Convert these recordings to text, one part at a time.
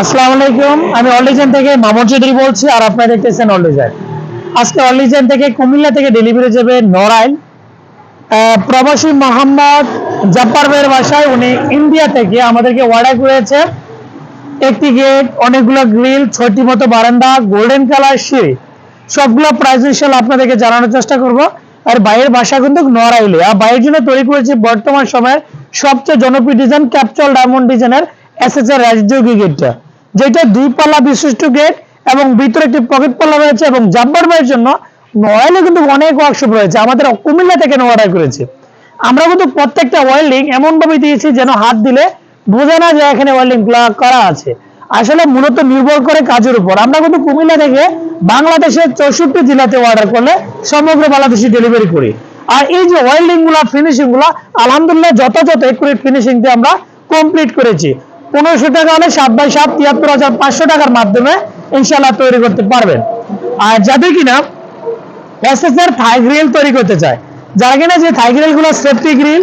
আসসালামু আলাইকুম। আমি অলিজেন থেকে মামুন চৌধুরী বলছি আর আপনারা দেখতেছেন অলিজেন আজকে অলিজেন থেকে কুমিল্লা থেকে ডেলিভারি যাবে নড়াইল। প্রবাসী মোহাম্মদ জাব্বার ভাইয়ের বাসায় উনি ইন্ডিয়া থেকে আমাদেরকে অর্ডার করেছে। একটি গেট অনেকগুলো গ্রিল ছয়টি মতো বারান্দা গোল্ডেন কালার সিঁড়ি। সবগুলো প্রাইস আপনাদেরকে জানানোর চেষ্টা করব। আর বাইরের বাসা কিন্তু নড়াইলে। আর বাইরের জন্য তৈরি করেছি বর্তমান সময়ের সবচেয়ে জনপ্রিয় ডিজাইন ক্যাপচল ডায়মন্ড ডিজাইনের এস এস এর রাজযোগী গেটটা যেটা দুই পাল্লা বিশিষ্ট গেট এবং ভিতরে একটি পকেট পাল্লা রয়েছে এবং জাব্বার ভাইয়ের জন্য নড়াইলে কিন্তু অনেক ওয়ার্কশপ রয়েছে। আমাদের কুমিল্লা থেকে অর্ডার করেছে। আমরা কিন্তু প্রত্যেকটা ওয়েল্ডিং এমন ভাবে দিয়েছি যেন হাত দিলে বোঝা না যায় এখানে ওয়েল্ডিং করা আছে। আসলে মূলত নির্ভর করে কাজের উপর। আমরা কিন্তু কুমিল্লা থেকে বাংলাদেশের চৌষট্টি জেলাতে অর্ডার করলে সমগ্র বাংলাদেশে ডেলিভারি করি। আর এই যে ওয়েল্ডিংগুলা ফিনিশিংগুলা, আলহামদুলিল্লাহ যথাযথ একুরেট ফিনিশিং দিয়ে আমরা কমপ্লিট করেছি। পনেরোশো টাকা হলে সাত বাই সাত, তিয়াত্তর হাজার পাঁচশো টাকার মাধ্যমে ইনশাল্লাহ তৈরি করতে পারবেন। আর যাদের কিনা এসএসআর থাই গ্রিল তৈরি করতে চায়, যারা কিনা যে থাই গ্রিলগুলো সেফটি গ্রিল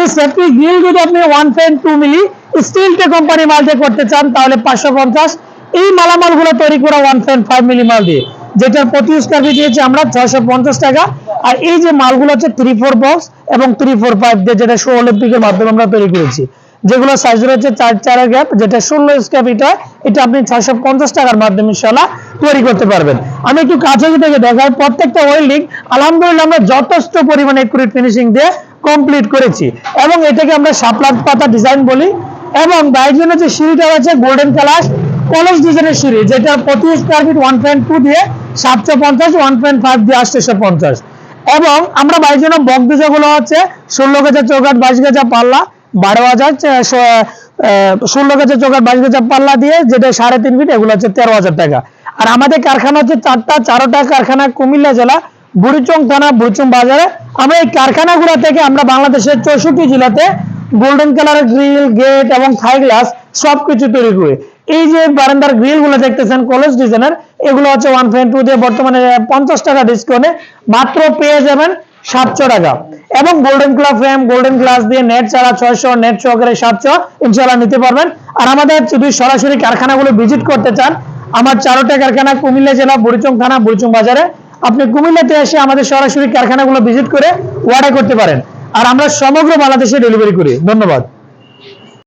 এই সেফটি গ্রিল যদি আপনি ওয়ান পয়েন্ট টু মিলি স্টিল টে কোম্পানি মাল দিয়ে করতে চান, তাহলে পাঁচশো পঞ্চাশ। এই মালামালগুলো তৈরি করা ওয়ান পয়েন্ট ফাইভ মিলি মাল দিয়ে, যেটার প্রতি স্কোয়ার ফিট দিয়েছি আমরা ছয়শো পঞ্চাশ টাকা। আর এই যে মালগুলো হচ্ছে থ্রি ফোর বক্স এবং থ্রি ফোর ফাইভ দিয়ে যেটা শো অলিম্পিকের মাধ্যমে আমরা তৈরি করেছি। যেগুলো সাইজ রয়েছে চার চারের গ্যাপ যেটা ষোলো স্কোয়ার ফিট হয় এটা আপনি ছয়শো পঞ্চাশ টাকার মাধ্যমে ইনশাল্লাহ তৈরি করতে পারবেন। আমি একটু কাছে থেকে দেখাই, প্রত্যেকটা ওয়েল্ডিং আলহামদুলিল্লাহ আমরা যথেষ্ট পরিমাণে একুরেট ফিনিশিং দিয়ে কমপ্লিট করেছি এবং এটাকে আমরা শাপলার পাতা ডিজাইন বলি এবং বাইরের জন্য যে সিঁড়িটা রয়েছে গোল্ডেন কালার কলেজ ডিজাইনের সিঁড়ি, যেটা প্রতি square feet one point two দিয়ে সাতশো পঞ্চাশ ওয়ান পয়েন্ট ফাইভ দিয়ে আটশোশো পঞ্চাশ। এবং আমরা বাইরের জন্য বকগুলো হচ্ছে ষোলো গেজা চৌকাট বাইশ গেজা পাল্লা বারো হাজার ষোলো গেজা চৌকাট বাইশ গেজা পাল্লা দিয়ে যেটা সাড়ে তিন ফিট এগুলো হচ্ছে তেরো হাজার টাকা। আর আমাদের কারখানা হচ্ছে চারটা, চারোটা কারখানা, কুমিল্লা জেলা, বুড়িচং থানা, বুড়িচং বাজারে। আমরা এই কারখানাগুলো থেকে আমরা বাংলাদেশের চৌষট্টি জেলাতে গোল্ডেন কালারের গ্রিল গেট এবং থাই গ্লাস সবকিছু তৈরি করি। এই যে বারান্দার গ্রিলগুলো দেখতেছেন কলেজ ডিজাইনের এগুলো হচ্ছে ওয়ান পয়েন্ট টু দিয়ে বর্তমানে পঞ্চাশ টাকা ডিসকাউন্টে মাত্র পেয়ে যাবেন সাতশো টাকা। এবং golden club frame golden class দিয়ে নেট ছাড়া ছয়শো নেট সহকারে সাতশো ইনশাল্লাহ নিতে পারবেন। আর আমাদের যদি সরাসরি কারখানাগুলো ভিজিট করতে চান, আমার চারোটা কারখানা কুমিল্লা জেলা, বুড়িচং থানা, বুড়িচং বাজারে। আপনি কুমিল্লাতে এসে আমাদের সরাসরি কারখানাগুলো ভিজিট করে অর্ডার করতে পারেন। আর আমরা সমগ্র বাংলাদেশে ডেলিভারি করি। ধন্যবাদ।